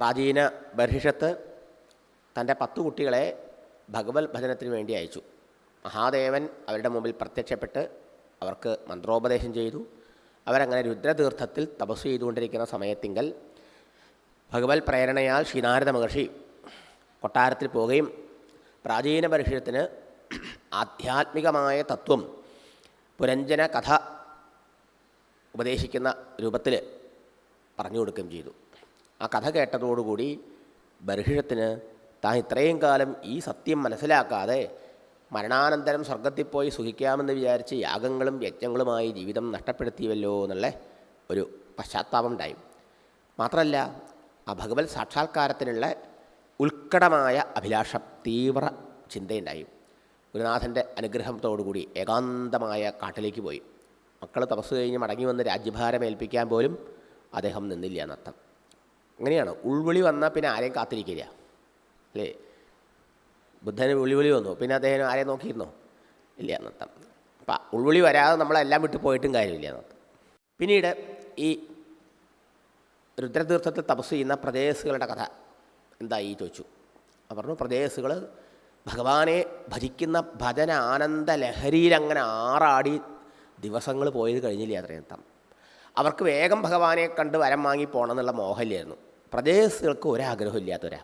പ്രാചീന ബർഹിഷത്ത് തന്റെ പത്ത് കുട്ടികളെ ഭഗവത് ഭജനത്തിന് വേണ്ടി അയച്ചു. മഹാദേവൻ അവരുടെ മുമ്പിൽ പ്രത്യക്ഷപ്പെട്ട് അവർക്ക് മന്ത്രോപദേശം ചെയ്തു. അവരങ്ങനെ രുദ്രതീർത്ഥത്തിൽ തപസ് ചെയ്തുകൊണ്ടിരിക്കുന്ന സമയത്തിങ്കൽ ഭഗവത് പ്രേരണയാൽ ശ്രീനാരദ മഹർഷി കൊട്ടാരത്തിൽ പോവുകയും പ്രാചീന പരിഷത്തിന് ആധ്യാത്മികമായ തത്വം പുരഞ്ജന കഥ ഉപദേശിക്കുന്ന രൂപത്തിൽ പറഞ്ഞു കൊടുക്കുകയും ചെയ്തു. ആ കഥ കേട്ടതോടുകൂടി ബർഹിഷത്തിന് താൻ ഇത്രയും കാലം ഈ സത്യം മനസ്സിലാക്കാതെ മരണാനന്തരം സ്വർഗത്തിൽ പോയി സുഖിക്കാമെന്ന് വിചാരിച്ച് യാഗങ്ങളും യജ്ഞങ്ങളുമായി ജീവിതം നഷ്ടപ്പെടുത്തിയല്ലോ എന്നുള്ള ഒരു പശ്ചാത്താപം ഉണ്ടായി. മാത്രമല്ല ആ ഭഗവത് സാക്ഷാത്കാരത്തിനുള്ള ഉത്കടമായ അഭിലാഷം തീവ്ര ചിന്തയുണ്ടായി. ഗുരുനാഥന്റെ അനുഗ്രഹത്തോടുകൂടി ഏകാന്തമായ കാട്ടിലേക്ക് പോയി. മക്കൾ തപസ് കഴിഞ്ഞ് മടങ്ങി വന്ന് രാജ്യഭാരം ഏൽപ്പിക്കാൻ പോലും അദ്ദേഹം നിന്നില്ല എന്നർത്ഥം. അങ്ങനെയാണ്. ഉൾവിളി വന്നാൽ പിന്നെ ആരെയും കാത്തിരിക്കില്ല. അല്ലേ? ബുദ്ധന് ഉൾവിളി വന്നു. പിന്നെ അദ്ദേഹം ആരെയും നോക്കിയിരുന്നോ? ഇല്ല എന്നർത്ഥം. അപ്പം ഉൾവിളി വരാതെ നമ്മളെല്ലാം വിട്ടു പോയിട്ടും കാര്യമില്ല എന്നർത്ഥം. പിന്നീട് ഈ രുദ്രതീർത്ഥത്തിൽ തപസ് ചെയ്യുന്ന പ്രദേശകളുടെ കഥ എന്തായി ചോദിച്ചു. പറഞ്ഞു പ്രദേശകൾ ഭഗവാനെ ഭജിക്കുന്ന ഭജന ആനന്ദ ലഹരിയിൽ അങ്ങനെ ആറാടി ദിവസങ്ങൾ പോയത് കഴിഞ്ഞില്ല അത്രയും അവർക്ക് വേഗം ഭഗവാനെ കണ്ട് വരം വാങ്ങി പോകണം എന്നുള്ള മോഹമില്ലായിരുന്നു പ്രദേശകൾക്ക് ഒരാഗ്രഹം ഇല്ലാത്തവരാ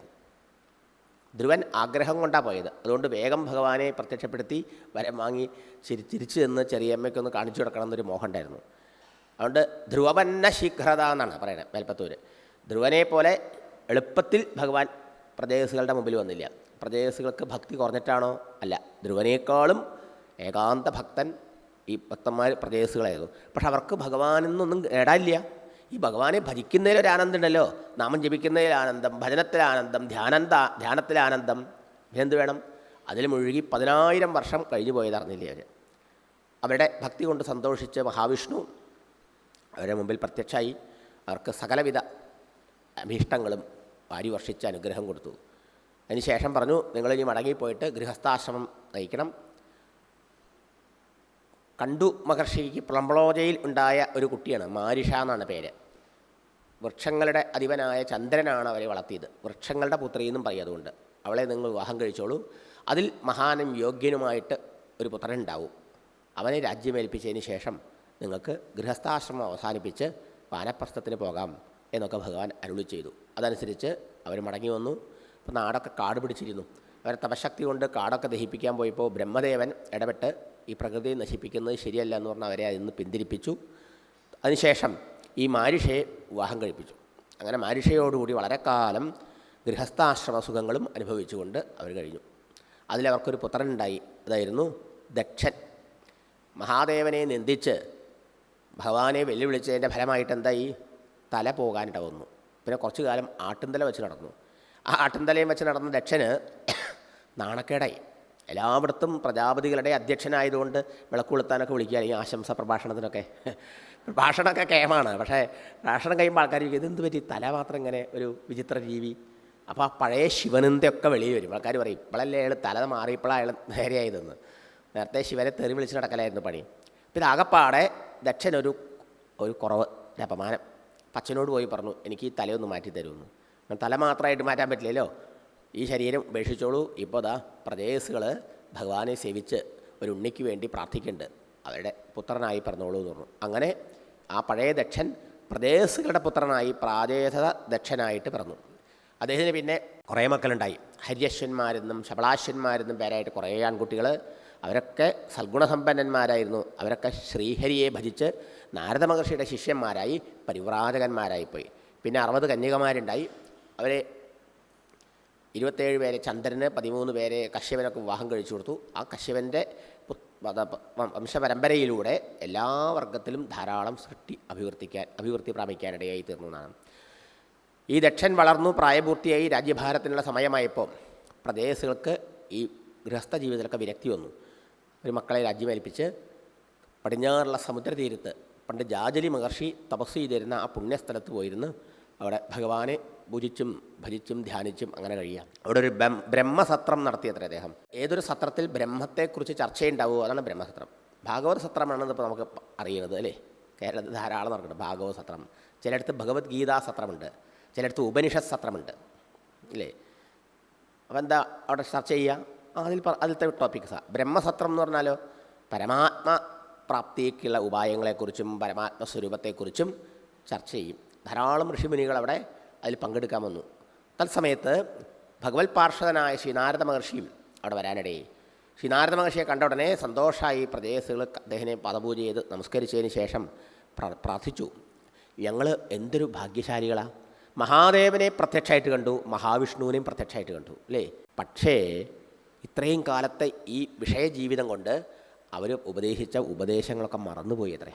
ധ്രുവൻ ആഗ്രഹം കൊണ്ടാണ് പോയത്. അതുകൊണ്ട് വേഗം ഭഗവാനെ പ്രത്യക്ഷപ്പെടുത്തി വരം വാങ്ങി ചിരി തിരിച്ചു ചെന്ന് ചെറിയമ്മയ്ക്കൊന്ന് കാണിച്ചു കൊടുക്കണം എന്നൊരു മോഹം ഉണ്ടായിരുന്നു. അതുകൊണ്ട് ധ്രുവപന്ന ശീഘ്രത എന്നാണ് പറയുന്നത് മേൽപ്പത്തൂര്. ധ്രുവനെ പോലെ എളുപ്പത്തിൽ ഭഗവാൻ പ്രദേശികളുടെ മുമ്പിൽ വന്നില്ല. പ്രദേശികൾക്ക് ഭക്തി കുറഞ്ഞിട്ടാണോ? അല്ല. ധ്രുവനേക്കാളും ഏകാന്ത ഭക്തൻ ഈ ഭക്തന്മാർ പ്രദേശകളായിരുന്നു. പക്ഷെ അവർക്ക് ഭഗവാനെന്നൊന്നും നിന്നൊന്നും നേടാനില്ല. ഈ ഭഗവാനെ ഭജിക്കുന്നതിൽ ഒരു ആനന്ദം ഉണ്ടല്ലോ. നാമം ജപിക്കുന്നതിൽ ആനന്ദം ഭജനത്തിൽ ആനന്ദം ധ്യാനന്ത ധ്യാനത്തിൽ ആനന്ദം. എന്ത് വേണം? അതിൽ മുഴുകി പതിനായിരം വർഷം കഴിഞ്ഞു പോയത് അറിഞ്ഞില്ലേ അവർ അവരുടെ ഭക്തി കൊണ്ട് സന്തോഷിച്ച് മഹാവിഷ്ണു അവരുടെ മുമ്പിൽ പ്രത്യക്ഷമായി അവർക്ക് സകലവിധ അഭീഷ്ടങ്ങളും വാരി വർഷിച്ച് അനുഗ്രഹം കൊടുത്തു. അതിനുശേഷം പറഞ്ഞു നിങ്ങളിനി മടങ്ങിപ്പോയിട്ട് ഗൃഹസ്ഥാശ്രമം നയിക്കണം. കണ്ടു മഹർഷിക്ക് പ്ലംബ്ലോജയിൽ ഉണ്ടായ ഒരു കുട്ടിയാണ് മാരിഷ എന്നാണ് പേര്. വൃക്ഷങ്ങളുടെ അധിപനായ ചന്ദ്രനാണ് അവരെ വളർത്തിയത്. വൃക്ഷങ്ങളുടെ പുത്രി എന്നും പറയും അവളെ നിങ്ങൾ വിവാഹം കഴിച്ചോളൂ. അതിൽ മഹാനും യോഗ്യനുമായിട്ട് ഒരു പുത്രൻ ഉണ്ടാവും അവനെ രാജ്യമേൽപ്പിച്ചതിന് ശേഷം നിങ്ങൾക്ക് ഗൃഹസ്ഥാശ്രമം അവസാനിപ്പിച്ച് വാനപ്രസ്ഥത്തിന് പോകാം എന്നൊക്കെ ഭഗവാൻ അരുളി ചെയ്തു. അതനുസരിച്ച് അവർ മടങ്ങി വന്നു. അപ്പോൾ നാടൊക്കെ കാട് പിടിച്ചിരുന്നു. അവരെ തപശക്തി കൊണ്ട് കാടൊക്കെ ദഹിപ്പിക്കാൻ പോയപ്പോൾ ബ്രഹ്മദേവൻ ഇടപെട്ട് ഈ പ്രകൃതിയെ നശിപ്പിക്കുന്നത് ശരിയല്ല എന്ന് പറഞ്ഞാൽ അവരെ അതിൽ നിന്ന് പിന്തിരിപ്പിച്ചു. അതിനുശേഷം ഈ മാരിഷയെ വിവാഹം കഴിപ്പിച്ചു. അങ്ങനെ മാരിഷയോടുകൂടി വളരെ കാലം ഗൃഹസ്ഥാശ്രമ സുഖങ്ങളും അനുഭവിച്ചുകൊണ്ട് അവർ കഴിഞ്ഞു. അതിലവർക്കൊരു പുത്രനുണ്ടായി. അതായിരുന്നു ദക്ഷൻ. മഹാദേവനെ നിന്ദിച്ച് ഭഗവാനെ വെല്ലുവിളിച്ചതിന്റെ ഫലമായിട്ട് എന്തായി? തല പോകാനിട വന്നു. പിന്നെ കുറച്ചു കാലം ആട്ടിന്തല വെച്ച് നടന്നു. ആ ആട്ടിന്തലയും വെച്ച് നടന്ന ദക്ഷന് നാണക്കേടായി. എല്ലായിടത്തും പ്രജാപതികളുടെ അധ്യക്ഷനായതുകൊണ്ട് വിളക്കുകൊളുത്താനൊക്കെ വിളിക്കുക ഈ ആശംസ പ്രഭാഷണത്തിനൊക്കെ. പ്രഭാഷണമൊക്കെ കേമാണ്. പക്ഷേ ഭാഷണം കഴിയുമ്പോൾ ആൾക്കാർ ഇതെന്ത് പറ്റി? തല മാത്രം ഇങ്ങനെ ഒരു വിചിത്ര ജീവി. അപ്പോൾ ആ പഴയ ശിവനന്ദയൊക്കെ വെളിയിൽ വരും. ആൾക്കാർ പറയും ഇപ്പോഴല്ലേ അയാൾ തല മാറിയപ്പോഴാണ് അയാൾ നേരെയായതെന്ന് നേരത്തെ ശിവനെ തെറി വിളിച്ച് നടക്കലായിരുന്നു പണി. അപ്പോൾ ഇതാകപ്പാടെ ദക്ഷൻ ഒരു കുറവ് അപമാനം. പച്ചനോട് പോയി പറഞ്ഞു എനിക്ക് ഈ തലയൊന്ന് മാറ്റി തരുമെന്ന് തല മാത്രമായിട്ട് മാറ്റാൻ പറ്റില്ലല്ലോ. ഈ ശരീരം ഉപേക്ഷിച്ചോളൂ. ഇപ്പോൾ ദാ പ്രജേസുകൾ ഭഗവാനെ സേവിച്ച് ഒരു ഉണ്ണിക്ക് വേണ്ടി പ്രാർത്ഥിക്കുന്നുണ്ട്. അവരുടെ പുത്രനായി പറഞ്ഞോളൂ എന്ന് പറഞ്ഞു. അങ്ങനെ ആ പഴയ ദക്ഷൻ പ്രദേശകളുടെ പുത്രനായി പ്രാദേശിക ദക്ഷനായിട്ട് പിറന്നു. അദ്ദേഹത്തിന് പിന്നെ കുറേ മക്കളുണ്ടായി. ഹര്യശ്വന്മാരെന്നും ശബളാശ്വന്മാരെന്നും പേരായിട്ട് കുറേ ആൺകുട്ടികൾ അവരൊക്കെ സൽഗുണസമ്പന്നന്മാരായിരുന്നു. അവരൊക്കെ ശ്രീഹരിയെ ഭജിച്ച് നാരദ മഹർഷിയുടെ ശിഷ്യന്മാരായി പരിവ്രാജകന്മാരായിപ്പോയി പിന്നെ അറുപത് കന്യകമാരുണ്ടായി. അവരെ ഇരുപത്തേഴ് പേരെ ചന്ദ്രന് പതിമൂന്ന് പേരെ കശ്യപനൊക്കെ വിവാഹം കഴിച്ചു കൊടുത്തു. ആ കശ്യപന്റെ വംശപരമ്പരയിലൂടെ എല്ലാ വർഗത്തിലും ധാരാളം സൃഷ്ടി അഭിവൃദ്ധിക്കാൻ അഭിവൃദ്ധി പ്രാപിക്കാനിടയായി തീർന്നു എന്നാണ്. ഈ ദക്ഷൻ വളർന്നു പ്രായപൂർത്തിയായി രാജ്യഭാരത്തിനുള്ള സമയമായപ്പോൾ പ്രദേശങ്ങൾക്ക് ഈ ഗൃഹസ്ഥ ജീവിതത്തിലൊക്കെ വിരക്തി വന്നു. ഒരു മക്കളെ രാജ്യമേൽപ്പിച്ച് പടിഞ്ഞാറുള്ള സമുദ്രതീരത്ത് പണ്ട് ജാജലി മഹർഷി തപസ് ചെയ്തിരുന്ന ആ പുണ്യസ്ഥലത്ത് പോയിരുന്ന്. അവിടെ ഭഗവാനെ പൂജിച്ചും ഭജിച്ചും ധ്യാനിച്ചും അങ്ങനെ കഴിയാം അവിടെ ഒരു ബ്രഹ്മ ബ്രഹ്മസത്രം നടത്തിയത്ര അദ്ദേഹം. ഏതൊരു സത്രത്തിൽ ബ്രഹ്മത്തെക്കുറിച്ച് ചർച്ചയുണ്ടാവുമോ അതാണ് ബ്രഹ്മസത്രം. ഭാഗവത സത്രമാണെന്ന് ഇപ്പോൾ നമുക്ക് അറിയുന്നത് അല്ലേ? കേരളത്തിൽ ധാരാളം നടക്കുന്നുണ്ട് ഭാഗവത സത്രം. ചിലയിടത്ത് ഭഗവത്ഗീതാ സത്രമുണ്ട്. ചിലയിടത്ത് ഉപനിഷത് സത്രമുണ്ട്. അല്ലേ അപ്പോൾ എന്താ അവിടെ ചർച്ച ചെയ്യുക? അതിൽ അതിലത്തെ ടോപ്പിക്സാണ് ബ്രഹ്മസത്രം എന്ന് പറഞ്ഞാലോ പരമാത്മ പ്രാപ്തിക്കുള്ള ഉപായങ്ങളെക്കുറിച്ചും പരമാത്മസ്വരൂപത്തെക്കുറിച്ചും ചർച്ച ചെയ്യും. ധാരാളം ഋഷിമുനികൾ അവിടെ അതിൽ പങ്കെടുക്കാൻ വന്നു. തത്സമയത്ത് ഭഗവത് പാർഷദനായ ശ്രീനാരദ മഹർഷിയും അവിടെ വരാനിടയായി. ശ്രീനാരദ മഹർഷിയെ കണ്ട ഉടനെ സന്തോഷമായി പ്രദേശികൾ അദ്ദേഹത്തിനെ പദപൂജ ചെയ്ത് നമസ്കരിച്ചതിന് ശേഷം പ്ര- പ്രാർത്ഥിച്ചു. ഞങ്ങൾ എന്തൊരു ഭാഗ്യശാലികളാണ് മഹാദേവനെ പ്രത്യക്ഷമായിട്ട് കണ്ടു മഹാവിഷ്ണുവിനെയും പ്രത്യക്ഷമായിട്ട് കണ്ടു അല്ലേ? പക്ഷേ ഇത്രയും കാലത്തെ ഈ വിഷയജീവിതം കൊണ്ട് അവർ ഉപദേശിച്ച ഉപദേശങ്ങളൊക്കെ മറന്നുപോയി അത്രേ.